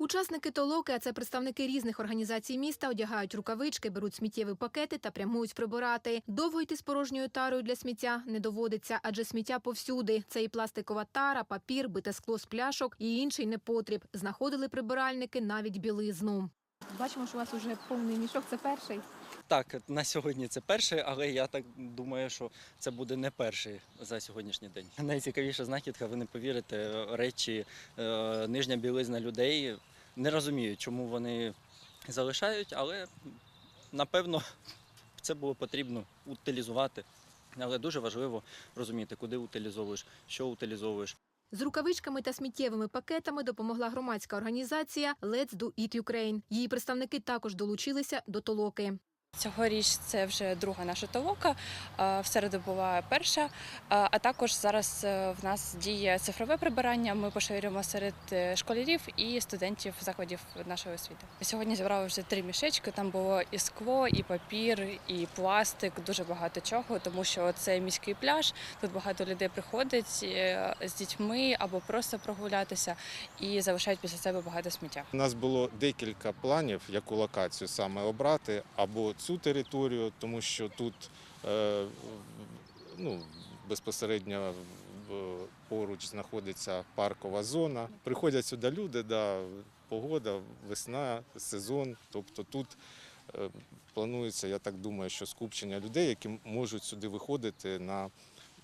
Учасники толоки, а це представники різних організацій міста, одягають рукавички, беруть сміттєві пакети та прямують прибирати. Довго йти з порожньою тарою для сміття не доводиться, адже сміття повсюди. Це і пластикова тара, папір, бите скло з пляшок і інший непотріб. Знаходили прибиральники навіть білизну. Бачимо, що у вас уже повний мішок. Це перший. Так, на сьогодні це перший, але я так думаю, що це буде не перший за сьогоднішній день. Найцікавіша знахідка, ви не повірите, речі, е, нижня білизна людей. Не розумію, чому вони залишають, але напевно це було потрібно утилізувати. Але дуже важливо розуміти, куди утилізовуєш, що утилізовуєш. З рукавичками та сміттєвими пакетами допомогла громадська організація Let's Do It Ukraine. Її представники також долучилися до толоки. Цьогоріч це вже друга наша толока. В середу була перша. А також зараз е, в нас діє цифрове прибирання. Ми поширюємо серед е, школярів і студентів закладів нашої освіти. Сьогодні зібрали вже три мішечки. Там було і скло, і папір, і пластик, дуже багато чого, тому що це міський пляж. Тут багато людей приходить е, з дітьми або просто прогулятися і залишають після себе багато сміття. У нас було декілька планів, яку локацію саме обрати, або цю територію, тому що тут е, ну, безпосередньо поруч знаходиться паркова зона. Приходять сюди люди, да, погода, весна, сезон. Тобто тут е, планується, я так думаю, що скупчення людей, які можуть сюди виходити на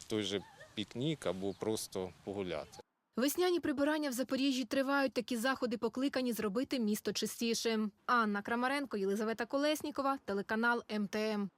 той же пікнік або просто погуляти. Весняні прибирання в Запоріжжі тривають. Такі заходи покликані зробити місто чистішим. Анна Крамаренко, Єлизавета Колеснікова, телеканал МТМ.